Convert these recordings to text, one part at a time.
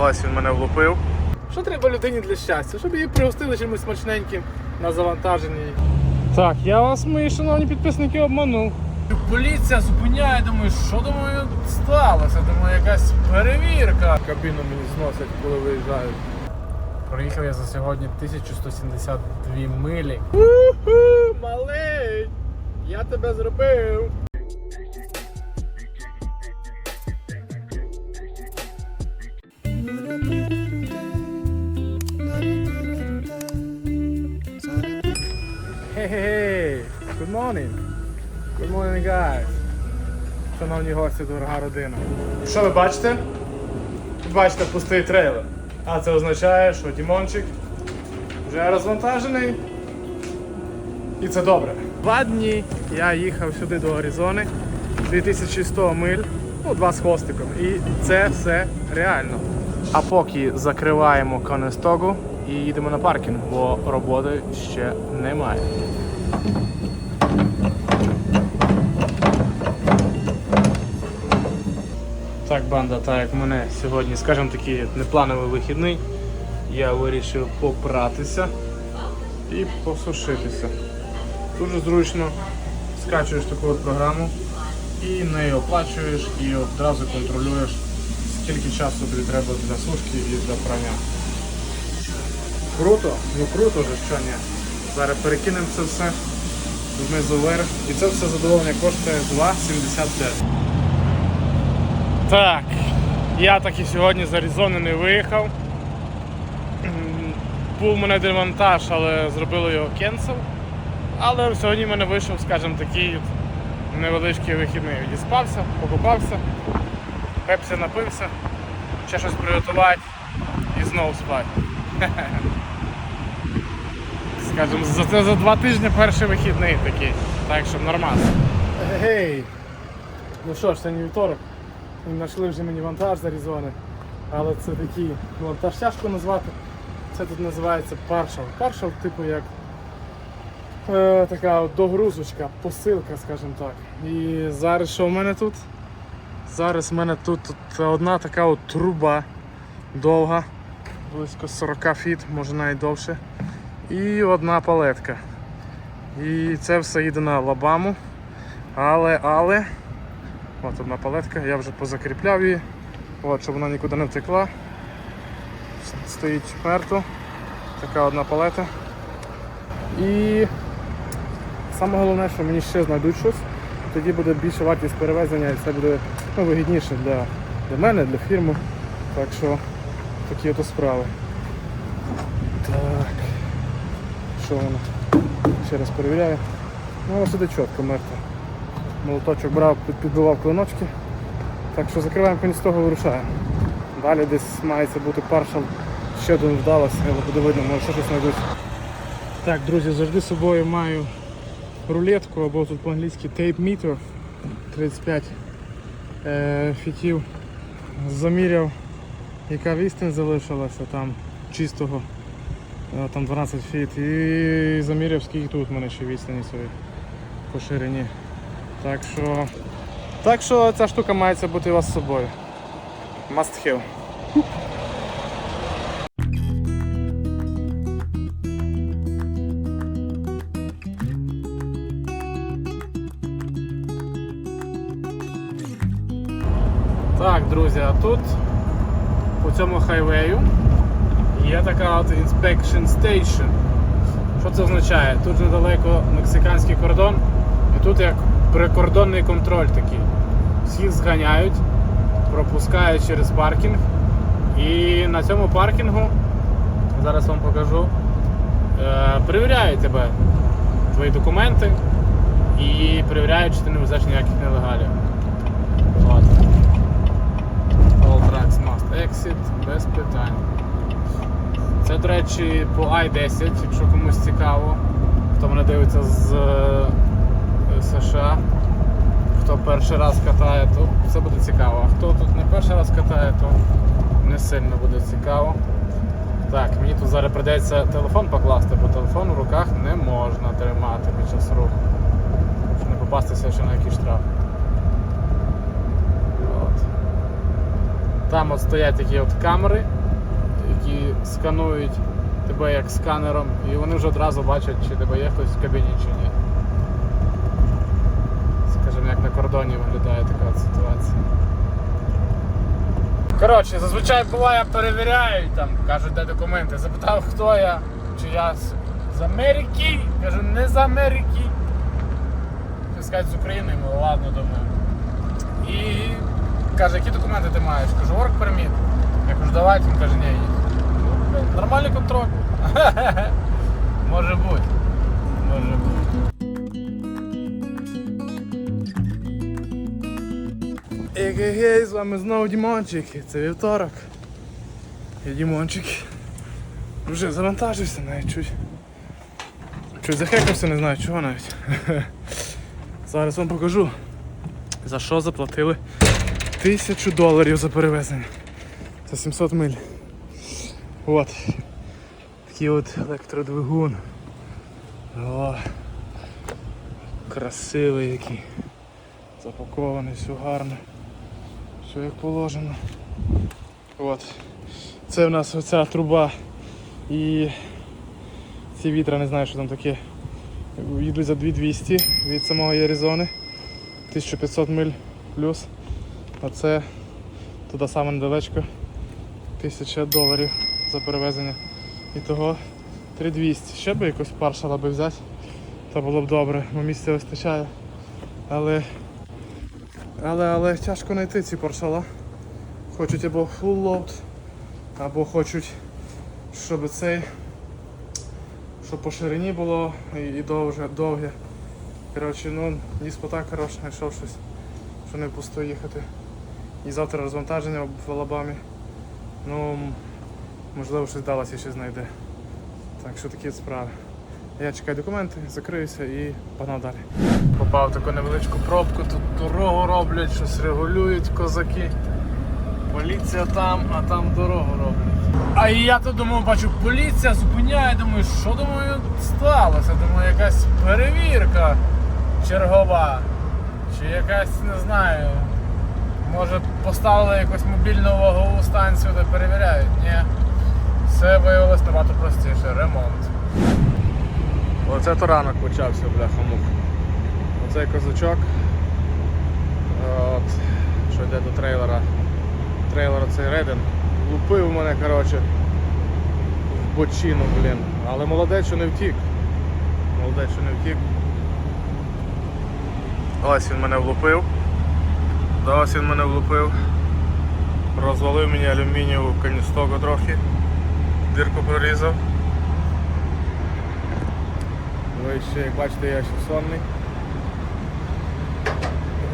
Ось він мене влупив. Що треба людині для щастя? Щоб її пригостили чимось смачненьким на завантаженні. Так, я вас, мої шановні підписники, обманув. Поліція зупиняє, думаю, що думаю сталося? Думаю, якась перевірка. Кабіну мені зносять, коли виїжджають. Проїхав я за сьогодні 1172 милі. Уху, малий! Я тебе зробив! Хей-хей-хей! Good morning! Good morning, guys! Шановні гості, дорога родина. Що ви бачите? Бачите пустий трейлер. А це означає, що Дімончик вже розвантажений. І це добре. Два дні я їхав сюди до Аризони. 2100 миль, ну два з хвостиком. І це все реально. А поки закриваємо Конестогу і їдемо на паркінг, бо роботи ще немає. Так, банда, так як в мене сьогодні, скажімо такий неплановий вихідний, я вирішив попратися і посушитися. Дуже зручно скачуєш таку от програму і нею оплачуєш і одразу контролюєш, скільки часу тобі треба для сушки і для прання. Круто? Ну круто же, що ні. Зараз перекинемо це все знизу вверх. І це все задоволення коштує 2,75. Так, я таки сьогодні з Аризони не виїхав. Був у мене демонтаж, але зробили його кенсел. Але сьогодні в мене вийшов, скажімо, такий невеличкий вихідний. Відіспався, покупався, пепсі напився, ще щось приготувати і знову спати. Скажімо, за це за два тижні перший вихідний такий. Так що нормально. Гей! Ну що ж, це не вівторок. Знайшли вже мені вантаж з Аризони. Але це такий вантаж тяжко назвати. Це тут називається паршал. Паршал, типу як е, така от догрузочка, посилка, скажімо так. І зараз що в мене тут? Зараз в мене тут, тут одна така от труба довга, близько 40 фіт, може навіть довше. І одна палетка. І це все їде на лабаму. Але, але. От одна палетка, я вже позакріпляв її, От, щоб вона нікуди не втекла. Стоїть мертво. Така одна палета. І саме головне, що мені ще знайдуть щось, тоді буде більше вартість перевезення і це буде ну, вигідніше для, для мене, для фірми. Так що такі ото справи. Так. Що воно? Ще раз перевіряю. Ну, воно сюди чітко мертво. Молоточок брав, підбивав клиночки. Так що закриваємо з того вирушаємо. Далі десь мається бути паршал. Ще один вдалося, але буде видно, може щось знайдуть. Так, друзі, завжди з собою маю рулетку або тут по-англійськи tape meter 35 е, фітів. Заміряв, яка відстань залишилася там чистого. Е, Там 12 фіт і заміряв, скільки тут в мене ще відстані своїх по ширині. Так що, так що ця штука мається бути у вас з собою. Must have. Так, друзі, а тут по цьому хайвею є така от inspection station. Що це означає? Тут недалеко мексиканський кордон, і тут як прикордонний контроль такий. Всіх зганяють, пропускають через паркінг. І на цьому паркінгу, зараз вам покажу, е, перевіряють тебе, твої документи і перевіряють, чи ти не везеш ніяких нелегалів. All trucks must exit, без питань. Це, до речі, по I-10, якщо комусь цікаво, хто мене дивиться з е, США, хто перший раз катає, то це буде цікаво. А хто тут не перший раз катає, то не сильно буде цікаво. Так, мені тут зараз прийдеться телефон покласти, бо телефон в руках не можна тримати під час руху. Щоб не попастися ще на якийсь штраф. От. Там от стоять такі от камери, які сканують тебе як сканером, і вони вже одразу бачать, чи тебе є хтось в кабіні чи ні. Скажімо, як на кордоні виглядає така ситуація. Коротше, зазвичай буває перевіряють, там, кажуть, де документи. Запитав, хто я, чи я з, Америки. Кажу, не з Америки. Сказати з України, ну ладно, думаю. І каже, які документи ти маєш? Кажу, work permit. Я кажу, давайте, він каже, ні, Нормальний контроль. Може бути. Може бути. Егегей, з вами знову Дімончик. Це вівторок. Я Дімончик. Вже завантажився навіть чуть. Чуть захекався, не знаю чого навіть. Зараз вам покажу. За що заплатили тисячу доларів за перевезення. Це 700 миль. От. Такий от електродвигун. О, красивий який. Запакований, все гарно. Все як положено. От. Це в нас оця труба і ці вітра, не знаю, що там таке. Їдуть за 2200 від самого Аризони. 1500 миль плюс. А це туди саме недалечко. 1000 доларів за перевезення. І того 3200. Ще би якось паршала би взяти, то було б добре, бо місця вистачає. Але але, але тяжко знайти ці паршала. Хочуть або full load, або хочуть, щоб цей, щоб по ширині було і, і довге. Коротше, ну, ні спота, коротше, знайшов щось, що не пусто їхати. І завтра розвантаження в Алабамі. Ну, можливо, щось Даласі ще знайде. Так що такі справи. Я чекаю документи, закриюся і погнав далі. Попав таку невеличку пробку, тут дорогу роблять, щось регулюють козаки. Поліція там, а там дорогу роблять. А я тут думаю, бачу, поліція зупиняє, думаю, що думаю сталося? Думаю, якась перевірка чергова. Чи якась, не знаю, може поставили якусь мобільну вагову станцію де перевіряють? Ні. Все виявилось набагато простіше. Ремонт. Оце то ранок почався, бляха мух. Оцей козачок. От, що йде до трейлера. Трейлер цей Реден. Лупив мене, коротше, в бочину, блін. Але молодець, що не втік. Молодець, що не втік. Ось він мене влупив. Ось він мене влупив. Розвалив мені алюмінієву каністогу трохи. Дирку прорізав. Ви ще, як бачите, я ще сонний.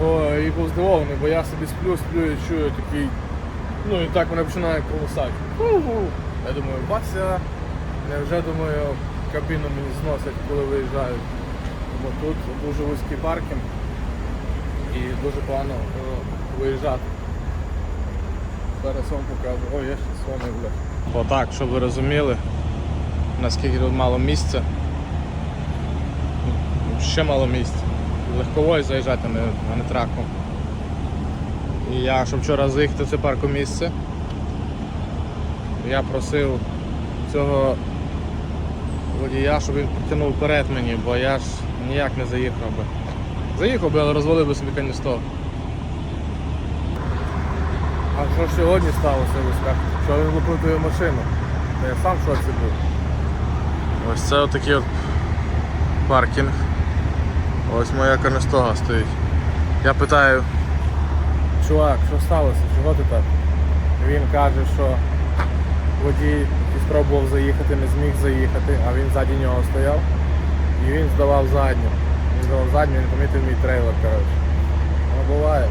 О, і був здивований, бо я собі сплю, сплю і чую такий. Ну і так мене починає колосати. Я думаю, бася, невже думаю, кабіну мені зносять, коли виїжджають. Бо тут дуже вузький паркінг і дуже погано е, виїжджати. Зараз вам покажу. Ой, я ще сонний, бля. Отак, щоб ви розуміли, наскільки тут мало місця. Ще мало місця. Легковою заїжджати, а не, траком. І я, щоб вчора заїхати в це паркомісце, я просив цього водія, щоб він підтягнув вперед мені, бо я ж ніяк не заїхав би. Заїхав би, але розвалив би собі каністор. А що ж сьогодні сталося, ви? Що він лупив твою машину? Та я сам в шоці був. Ось це отакий от паркінг. Ось моя канистога стоїть. Я питаю, чувак, що сталося? Чого ти так? Він каже, що водій спробував заїхати, не зміг заїхати, а він ззаді нього стояв і він здавав задню. Він здавав задню, він помітив мій трейлер, коротше. Воно буває.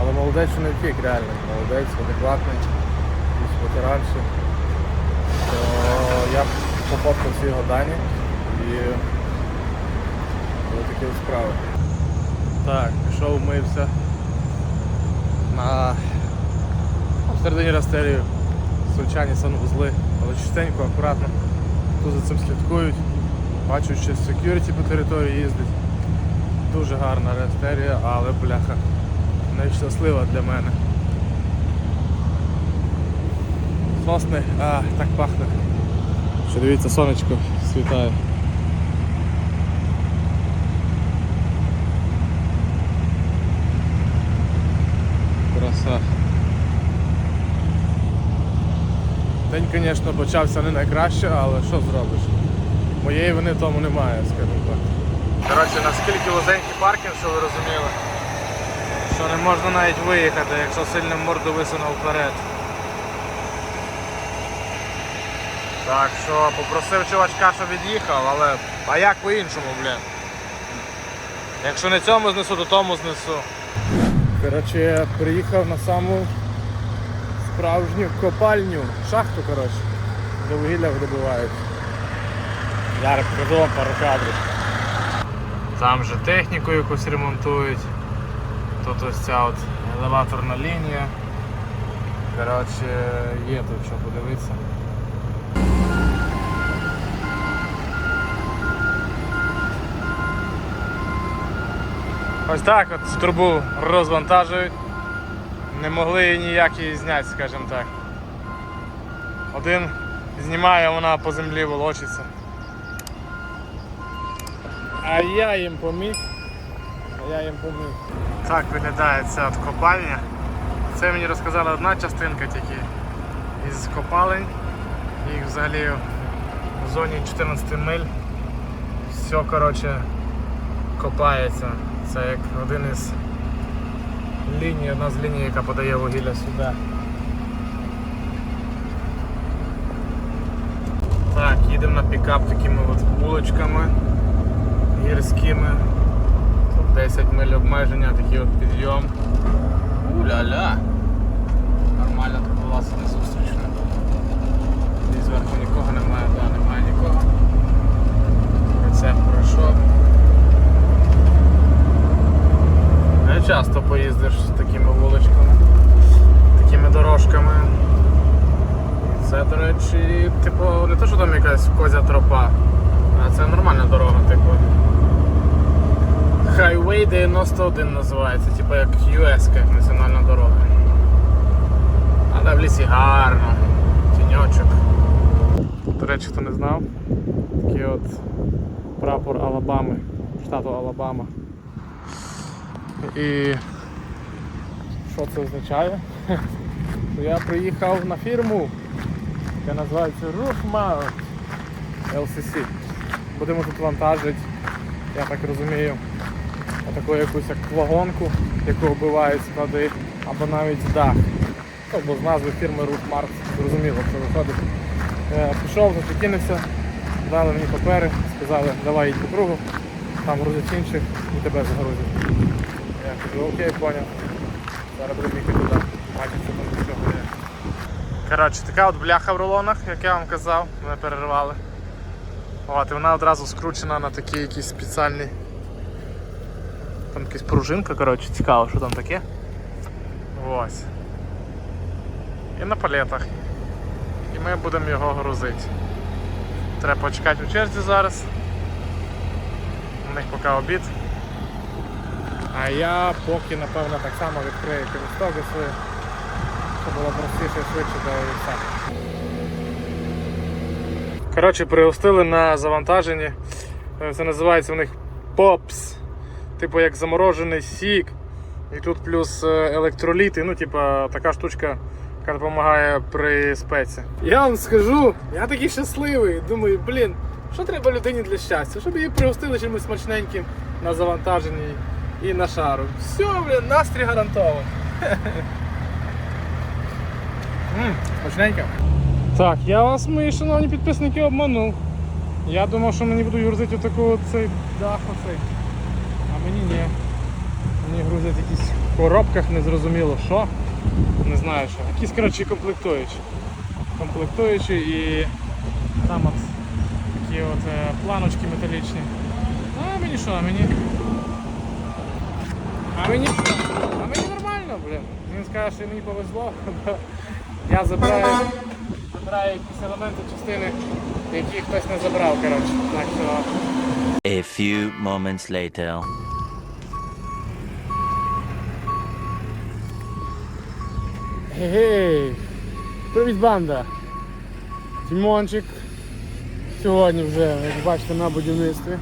Але молодець, не втік, реально. Молодець, адекватний, і. То я пофоткав всі його дані і ось такі справи. Так, пішов, мився на всередині растерію звичайні санвузли, але чистенько, акуратно. Тут за цим слідкують. Бачу, що security по території їздить. Дуже гарна растерія, але бляха нещаслива для мене. сосни, а, так пахне. Що дивіться, сонечко світає. Краса. День, звісно, почався не найкраще, але що зробиш? Моєї вини тому немає, скажімо так. Коротше, наскільки вузенький паркінг, що ви розуміли, що не можна навіть виїхати, якщо сильно морду висунув вперед. Так що попросив чувачка, щоб від'їхав, але а як по-іншому, блін? Якщо не цьому знесу, то тому знесу. Коротше, я приїхав на саму справжню копальню, шахту, коротше, де вугілля видобувають. Зараз покажу вам пару кадрів. Там же техніку якусь ремонтують. Тут ось ця от елеваторна лінія. Коротше, є тут що подивитися. Ось так от трубу розвантажують. Не могли її ніяк її зняти, скажімо так. Один знімає, вона по землі волочиться. А я їм поміг. Я їм поміг. Так виглядає ця копальня. Це мені розказала одна частинка тільки із копалень. Їх взагалі в зоні 14 миль. Все коротше копається. Це як один із ліній, одна з ліній, яка подає вугілля сюди. Так, їдемо на пікап такими от вуличками гірськими. Тут 10 миль обмеження, такий от підйом. У-ля-ля! Нормально тут була не зверху нікого немає, да, немає нікого. Прицеп пройшов. Не часто поїздиш такими вуличками, такими дорожками. І Це, до речі, типу, не то, що там якась козя тропа, а це нормальна дорога, типу. Highway 91 називається, типу як US національна дорога. Але в лісі гарно, тіньочок. До речі, хто не знав, такий от прапор Алабами, штату Алабама. І що це означає? Я приїхав на фірму, яка називається Roofmount LCC. Будемо тут вантажити, я так розумію, таку якусь як вагонку, яку вбивають склади, або навіть дах. Ну, бо з назви фірми Roofmart зрозуміло, що виходить. Е, Пішов, закинувся, дали мені папери, сказали, давай їдь по кругу, там грузять інших і тебе загрузять. Я кажу, окей, поняв. Зараз буду туди. Бачу, що там до чого є. Коротше, така от бляха в рулонах, як я вам казав, мене переривали. От, і вона одразу скручена на такі якісь спеціальні. Там якась пружинка, коротше, цікаво, що там таке. Ось. І на палетах. І ми будемо його грузити. Треба почекати у черзі зараз. У них поки обід. А я поки напевно так само відкрию свої, щоб було простіше і швидше до все. Коротше, пригостили на завантаженні. Це називається у них попс. Типу як заморожений сік. І тут плюс е, електроліти, ну типа така штучка, яка допомагає при спеці. Я вам скажу, я такий щасливий. Думаю, блін, що треба людині для щастя? Щоб її пригостили чимось смачненьким на завантаженні і на шару. Все, блін, настрій гарантований. Смачненько. Так, я вас, мої шановні підписники, обманув. Я думав, що мені будуть грузити отаку цей дах оцей. А мені ні. Мені грузять якісь в коробках, незрозуміло що. Не знаю що. Якісь коротше комплектуючі. Комплектуючі і там от такі от е, планочки металічні. А мені що, а мені. А мені що? А мені нормально, блін. Він скаже, що мені повезло. Я забираю, забираю якісь елементи частини, які хтось не забрав, коротше. Так що. A few moments later. Гей! Привіт, банда! Тімончик сьогодні вже, як бачите, на будівництві.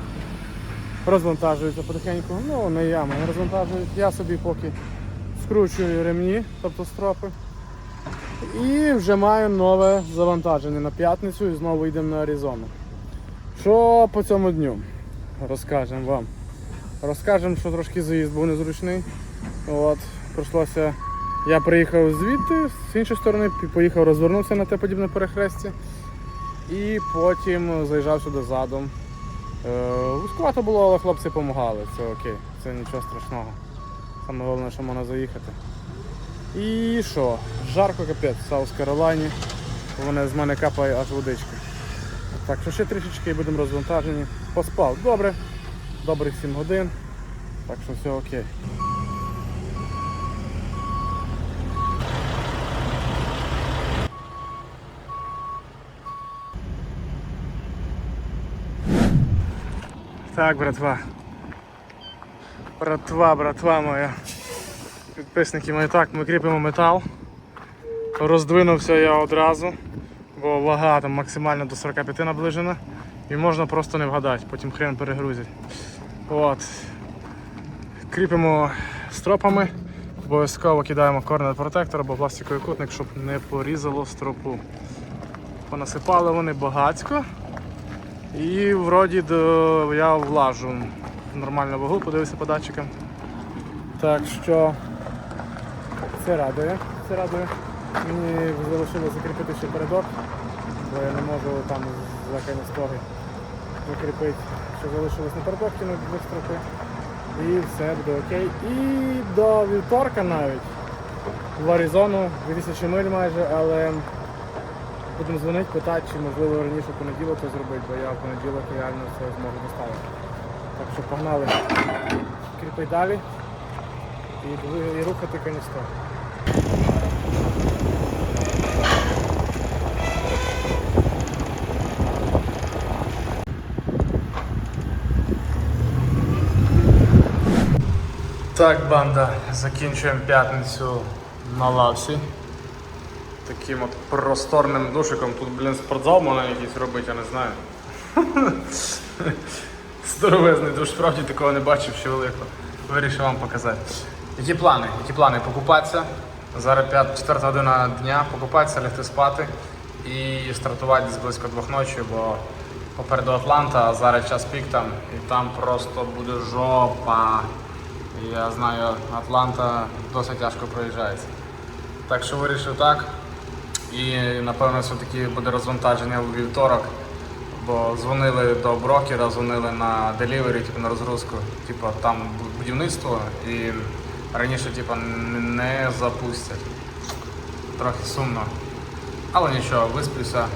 Розвантажується потихеньку. Ну, не я, мене розвантажують. Я собі поки скручую ремні, тобто стропи. І вже маю нове завантаження на п'ятницю і знову йдемо на Аризону. Що по цьому дню? Розкажемо вам. Розкажемо, що трошки заїзд був незручний. От, прийшлося. Я приїхав звідти, з іншої сторони, поїхав розвернувся на те подібне перехрестя. І потім заїжджав сюди задом. Е, Вузькувато було, але хлопці допомагали. Це окей, це нічого страшного. Саме головне, що можна заїхати. І що? Жарко капець в Саус Каролайні. Вони з мене капає аж водичка. Так що ще трішечки будемо розвантажені. Поспав добре, добрих 7 годин. Так що все окей. Так, братва. Братва, братва моя. Підписники мої так, ми кріпимо метал. Роздвинувся я одразу, бо вага там максимально до 45 наближена і можна просто не вгадати, потім хрен перегрузять. От. Кріпимо стропами, обов'язково кидаємо корнер протектор або пластиковий кутник, щоб не порізало стропу. Понасипали вони багацько. І вроді до, я влажу нормальну вагу, подивився по датчикам. Так що це радує, це радує. Мені залишилося закріпити ще передок, бо я не можу там за каністоги закріпити, що залишилось на передок, кинути дві стропи. І все буде окей. І до вівторка навіть в Аризону 2000 миль майже, але будемо дзвонити, питати, чи можливо раніше в понеділок це зробити, бо я в понеділок реально це зможу доставити. Так що погнали кріпи далі і, і рухати каністор. Так, банда, закінчуємо п'ятницю на лавсі. Таким от просторним душиком. Тут, блін, спортзал можна якийсь робити, я не знаю. Здоровезний душ, справді такого не бачив ще великого. Вирішив вам показати. Які плани? Які плани? Покупатися. Зараз 5, 4 година дня, покупатися, лягти спати і стартувати десь близько двох ночі, бо попереду Атланта, а зараз час пік там, і там просто буде жопа. Я знаю, Атланта досить тяжко проїжджається. Так що вирішив так. І напевно все-таки буде розвантаження у вівторок. Бо дзвонили до брокера, дзвонили на делівері, типу на розгрузку. Типу там будівництво і раніше типу, не запустять. Трохи сумно. Але нічого, висплюся,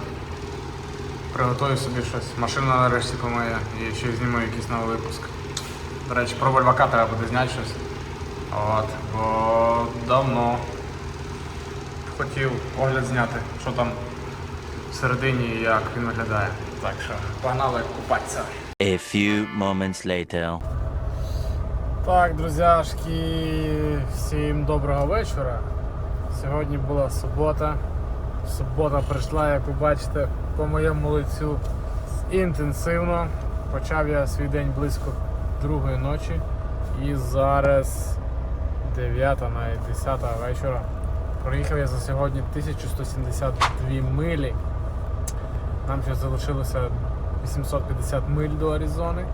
приготую собі щось. Машина нарешті помиє і ще зніму якийсь новий випуск. До речі, про вольвака треба буде зняти щось. От, бо давно хотів огляд зняти, що там всередині і як він виглядає. Так що погнали купатися. A few moments later. Так, друзяшки, всім доброго вечора. Сьогодні була субота. Субота прийшла, як ви бачите, по моєму лицю інтенсивно. Почав я свій день близько другої ночі і зараз 9, навіть 10 вечора. Проїхав я за сьогодні 1172 милі. Нам ще залишилося 850 миль до Аризони.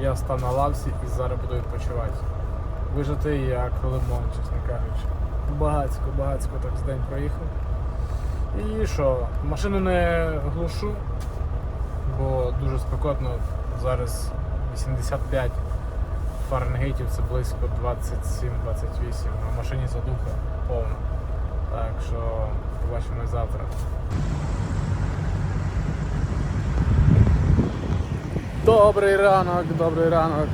Я став на лавці і зараз буду відпочивати. Вижити як лимон, чесно кажучи. Багацько, багацько так з день проїхав. І що, машину не глушу, бо дуже спекотно. Зараз 85 фаренгейтів, це близько 27-28, а в машині задуха повна. Так що побачимось завтра. Добрий ранок, добрий ранок.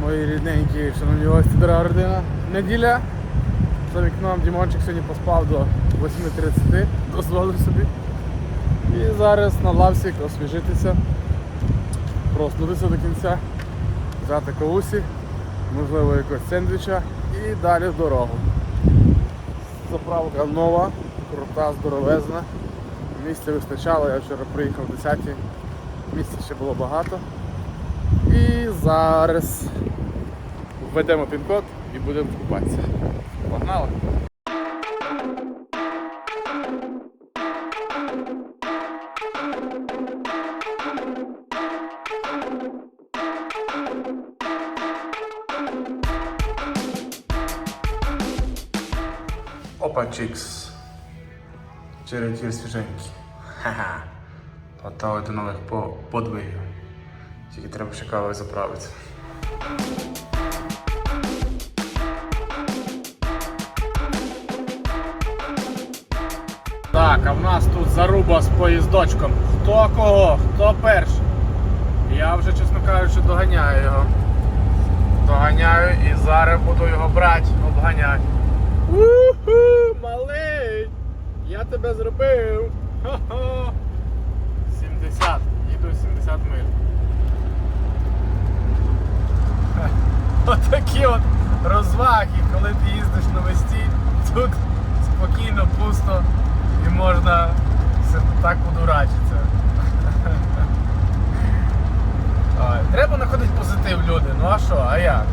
Мої рідненькі, шановні гості, дорога родина. Неділя. За вікном Дімончик сьогодні поспав до 8.30, дозволив собі. І зараз на лавсі освіжитися, проснутися до кінця, взяти кавусі, можливо якогось сендвіча і далі в дорогу. Заправка нова, крута, здоровезна. Місця вистачало, я вчора приїхав о 10 місця ще було багато. І зараз введемо пін-код і будемо купатися. Погнали! Опа, чікс. Черетір свіженький. Ха-ха. Готовий до нових по- подвигів. Тільки треба ще кавою заправитися. Так, а в нас тут заруба з поїздочком. Хто кого? Хто перший? Я вже, чесно кажучи, доганяю його. Доганяю і зараз буду його брати, обганяти. Уху, малий! Я тебе зробив! Ха-ха! 70, їду 70 миль. Отакі от розваги, коли ти їздиш на весті, тут спокійно, пусто і можна так подурачитися. Ой, Треба знаходити позитив люди, ну а що, а як?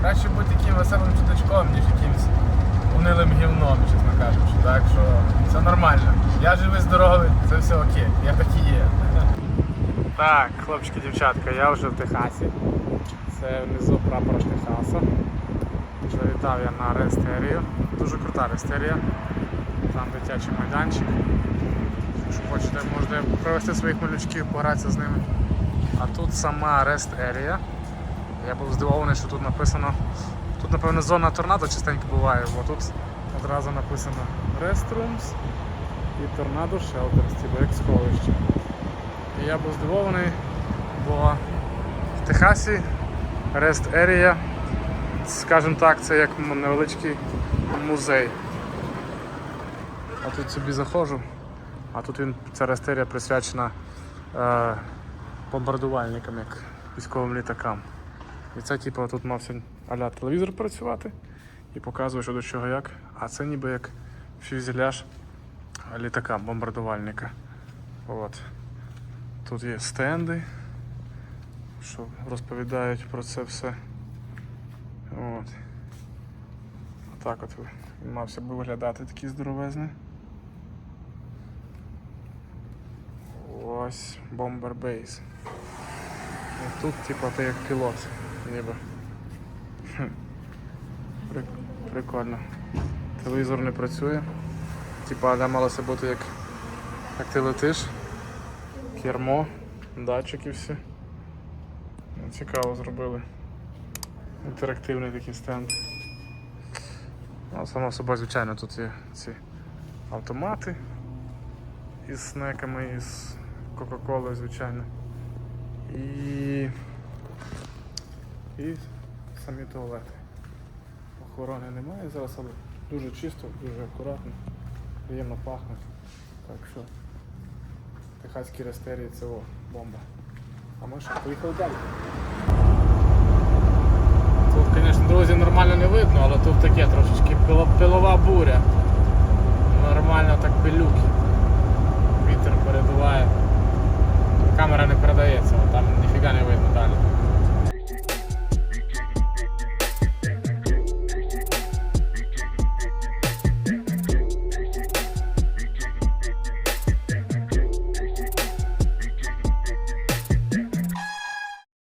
Краще бути таким веселим чудачком, ніж якимось унилим гівном, чесно кажучи. Так що все нормально. Я живий, здоровий, це все окей. Я так і є. Так, хлопчики, дівчатка, я вже в Техасі. Це внизу прапор Техаса. Завітав я на рестерію. Дуже крута рестерія. Там дитячий майданчик. Якщо хочете, можете привезти своїх малючків, погратися з ними. А тут сама Rest Area. Я був здивований, що тут написано. Тут, напевно, зона торнадо частенько буває, бо тут одразу написано Restrooms і Tornado Shelters, типу як сховище. І я був здивований, бо в Техасі Rest Area, скажімо так, це як невеличкий музей. А тут собі заходжу, а тут він, ця Rest Area присвячена е, бомбардувальникам, як військовим літакам. І це типу тут мався аля телевізор працювати і показує, що до чого як. А це ніби як фюзеляж літака, бомбардувальника. От. Тут є стенди, що розповідають про це все. От. Так от мався би виглядати такий здоровезний. Ось Bomber Base. Тут, типа, ти як пілот, ніби. Прикольно. Телевізор не працює. Типа, але малося бути як, як ти летиш. Кермо, датчики всі. Ну, Цікаво зробили. Інтерактивний такий стенд. Ну, само собою, звичайно, тут є ці автомати із снеками, із Кока-Колою, звичайно. І, і самі туалети. Охорони немає зараз, але дуже чисто, дуже акуратно, приємно пахне. Так що техаські рестерії це о, бомба. А ми що, поїхали далі. Тут, звісно, друзі, нормально не видно, але тут таке трошечки пилова буря. Нормально так пилюк камера не передається, там ніфіга не видно далі.